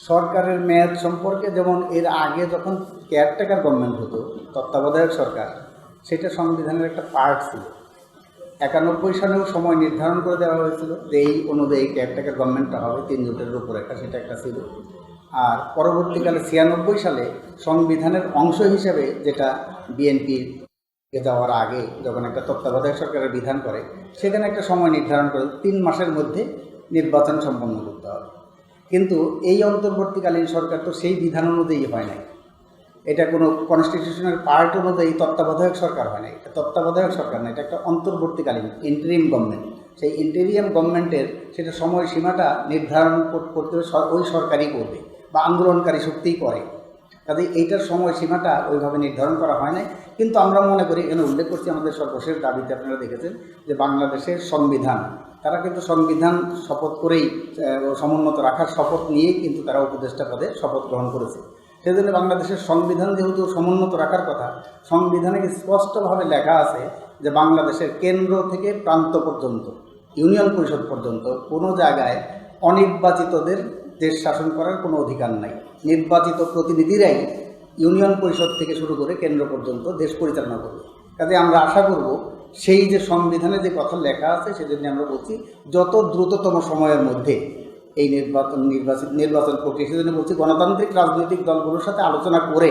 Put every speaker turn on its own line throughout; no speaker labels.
সরকারের মেয়াদ সম্পর্কে যেমন এর আগে যখন কেয়ারটেকার গভর্নমেন্ট হতো, তত্ত্বাবধায়ক সরকার, সেটা সংবিধানের একটা পার্ট ছিল। একানব্বই সালেও সময় নির্ধারণ করে দেওয়া হয়েছিল যে এই অনুযায়ী কেয়ারটেকার গভর্নমেন্টটা হবে, তিন জোটের উপর একটা, সেটা একটা ছিল। আর পরবর্তীকালে ছিয়ানব্বই সালে সংবিধানের অংশ হিসেবে যেটা বিএনপির যাওয়ার আগে যখন একটা তত্ত্বাবধায়ক সরকারের বিধান করে, সেখানে একটা সময় নির্ধারণ করে তিন মাসের মধ্যে নির্বাচন সম্পন্ন করতে হবে। কিন্তু এই অন্তর্বর্তীকালীন সরকার তো সেই বিধান অনুযায়ী হয় নাই। এটা কোনো কনস্টিটিউশনের পার্ট অনুযায়ী তত্ত্বাবধায়ক সরকার হয় না এটা তত্ত্বাবধায়ক সরকার না, এটা একটা অন্তর্বর্তীকালীন ইন্টারিম গভর্নমেন্ট সেই ইন্টেরিয়াম গভর্নমেন্টের সেটা সময়সীমাটা নির্ধারণ কর- করতে ওই সরকারই করবে বা আন্দোলনকারী শক্তিই করে। কাজে এইটার সময়সীমাটা ওইভাবে নির্ধারণ করা হয় নাই। কিন্তু আমরা মনে করি, এখানে উল্লেখ করছি আমাদের সর্বশেষ দাবিতে আপনারা দেখেছেন যে বাংলাদেশের সংবিধান, তারা কিন্তু সংবিধান শপথ করেই সমুন্নত রাখার শপথ নিয়েই কিন্তু তারা উপদেষ্টা পদে শপথ গ্রহণ করেছে। সেজন্য বাংলাদেশের সংবিধান যেহেতু সমুন্নত রাখার কথা, সংবিধানে স্পষ্টভাবে লেখা আছে যে বাংলাদেশের কেন্দ্র থেকে প্রান্ত পর্যন্ত, ইউনিয়ন পরিষদ পর্যন্ত কোনো জায়গায় অনির্বাচিতদের দেশ শাসন করার কোনো অধিকার নাই। নির্বাচিত প্রতিনিধিরাই ইউনিয়ন পরিষদ থেকে শুরু করে কেন্দ্র পর্যন্ত দেশ পরিচালনা করবে। কাজে আমরা আশা করব সেই যে সংবিধানে যে কথা লেখা আছে সেজন্য আমরা বলছি, যত দ্রুততম সময়ের মধ্যে এই নির্বাচন নির্বাচন নির্বাচন প্রক্রিয়া, সেজন্য বলছি গণতান্ত্রিক রাজনৈতিক দলগুলোর সাথে আলোচনা করে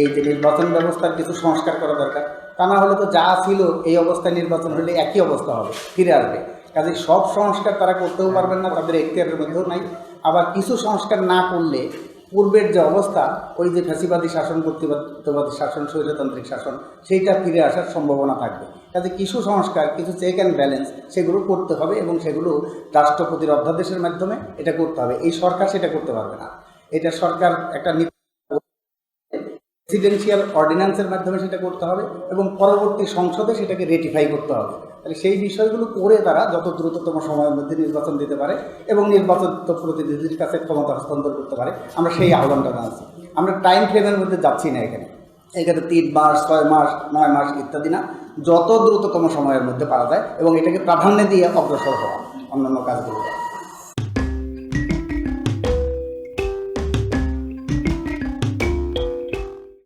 এই যে নির্বাচন ব্যবস্থার কিছু সংস্কার করা দরকার। তা না হলে তো যা ছিল এই অবস্থায় নির্বাচন হলে একই অবস্থা হবে, ফিরে আসবে। কাজে সব সংস্কার তারা করতেও পারবেন না, তাদের এখতিয়ারের মধ্যেও নাই। আবার কিছু সংস্কার না করলে পূর্বের যে অবস্থা, ওই যে ফ্যাসিবাদী শাসন, কর্তৃত্ববাদী শাসন, স্বৈরতান্ত্রিক শাসন, সেইটা ফিরে আসার সম্ভাবনা থাকবে। কাজে কিছু সংস্কার, কিছু চেক অ্যান্ড ব্যালেন্স সেগুলো করতে হবে এবং সেগুলো রাষ্ট্রপতির অধ্যাদেশের মাধ্যমে এটা করতে হবে। এই সরকার সেটা করতে পারবে না। এটা সরকার একটা প্রেসিডেন্সিয়াল অর্ডিন্যান্সের মাধ্যমে সেটা করতে হবে এবং পরবর্তী সংসদে সেটাকে রেটিফাই করতে হবে। তাহলে সেই বিষয়গুলো করে তারা যত দ্রুততম সময়ের মধ্যে নির্বাচন দিতে পারে এবং নির্বাচিত প্রতিনিধির কাছে ক্ষমতা হস্তান্তর করতে পারে। আমরা সেই আহ্বানটা জানাচ্ছি। আমরা টাইম ফ্রেমের মধ্যে যাচ্ছি না এখানে। এখানে তিন মাস, ছয় মাস, নয় মাস ইত্যাদি না। যত দ্রুততম সময়ের মধ্যে পারা যায় এবং এটাকে প্রাধান্য দিয়ে অগ্রসর হওয়া অন্যান্য কাজগুলো